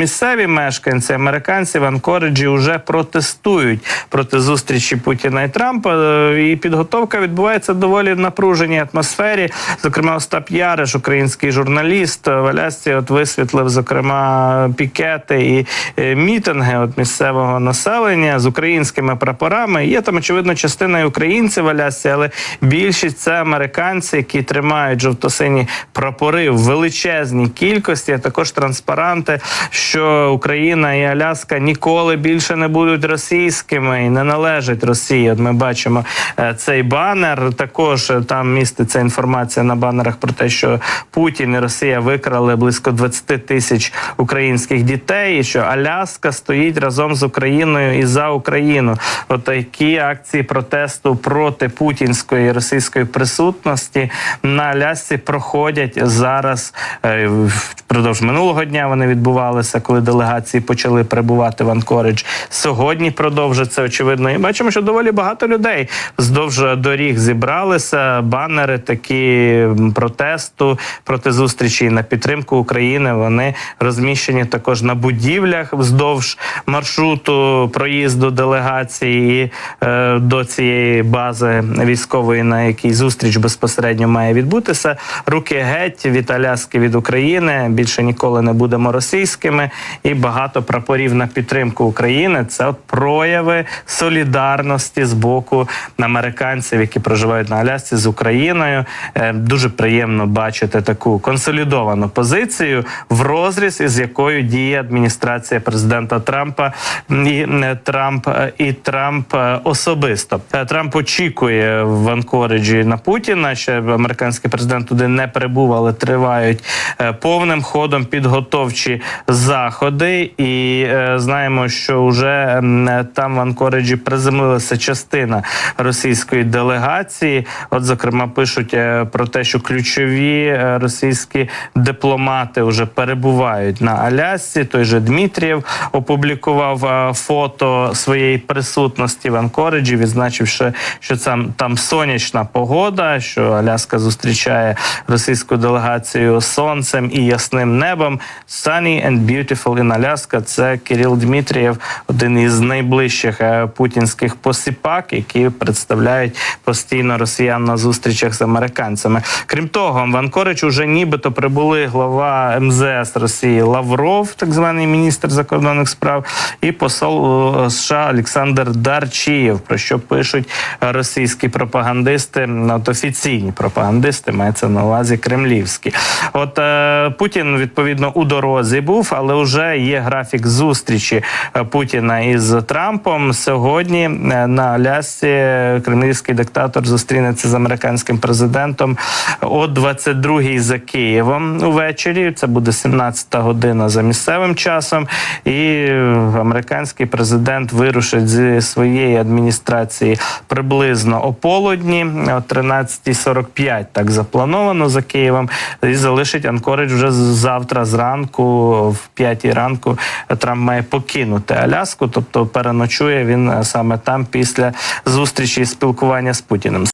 Місцеві мешканці, американці в Анкориджі вже протестують проти зустрічі Путіна і Трампа. Е, І підготовка відбувається в доволі напруженій атмосфері. Зокрема, Остап Яриш, український журналіст, е, в Алясці от висвітлив зокрема пікети і е, мітинги от місцевого населення з українськими прапорами. Є там очевидно частина і українців в але більшість це американці, які тримають жовто-сині прапори в величезній кількості. а Також транспаранти, що Україна і Аляска ніколи більше не будуть російськими і не належать Росії. От ми бачимо е, цей банер. Також е, там міститься інформація на банерах про те, що Путін і Росія викрали близько 20 тисяч українських дітей, і що Аляска стоїть разом з Україною і за Україну. От такі акції протесту проти путінської і російської присутності на Алясці проходять зараз. е, Впродовж минулого дня вони відбувалися, коли делегації почали прибувати в Анкоридж. Сьогодні продовжиться очевидно. І бачимо, що доволі багато людей вздовж доріг зібралися. Банери такі протесту проти зустрічі на підтримку України. Вони розміщені також на будівлях вздовж маршруту проїзду делегації е, до цієї бази військової, на якій зустріч безпосередньо має відбутися. Руки геть від Аляски від України. Більше ніколи не будемо російськими, і багато прапорів на підтримку України. Це от прояви солідарності з боку американців, які проживають на Алясці з Україною. Е, Дуже приємно бачити таку консолідовану позицію в розріз, із якою діє адміністрація президента Трампа і е, Трамп і Трамп е, особисто. Е, Трамп очікує в Анкориджі на Путіна. Ще американський президент туди не прибув, але тривають повним ходом підготовчі заходи. І е, знаємо, що вже е, там в Анкориджі приземлилася частина російської делегації. От, зокрема, пишуть е, про те, що ключові е, російські дипломати вже перебувають на Алясці. Той же Дмитрієв опублікував е, фото своєї присутності в Анкориджі, відзначивши, що там, там сонячна погода, що Аляска зустрічає російську делегацію сонцем і ясним небом. Sunny and beautiful in Alaska – Це Кирил Дмитрієв, один із найближчих е, путінських посіпак, які представляють постійно росіян на зустрічах з американцями. Крім того, в Анкорич уже нібито прибули глава МЗС Росії Лавров, так званий міністр закордонних справ, і посол е, США Олександр Дарчієв, про що пишуть російські пропагандисти, от офіційні пропагандисти, мається на увазі кремлівські. От е, Путін відповідно у дорозі був, але вже є графік зустрічі е, Путіна із Трампом. Сьогодні е, на Алясці кремлівський диктатор зустрінеться з американським президентом о 22-й за Києвом увечері. Це буде 17-та година за місцевим часом. І е, американський президент вирушить зі своєї адміністрації приблизно о полудні, о 13.45 так заплановано за Києвом. І залишить Анкоридж вже завтра зранку, в 5 ранку. Трамп має покинути Аляску, тобто переночує він е, саме там після зустрічі і спілкування з Путіним.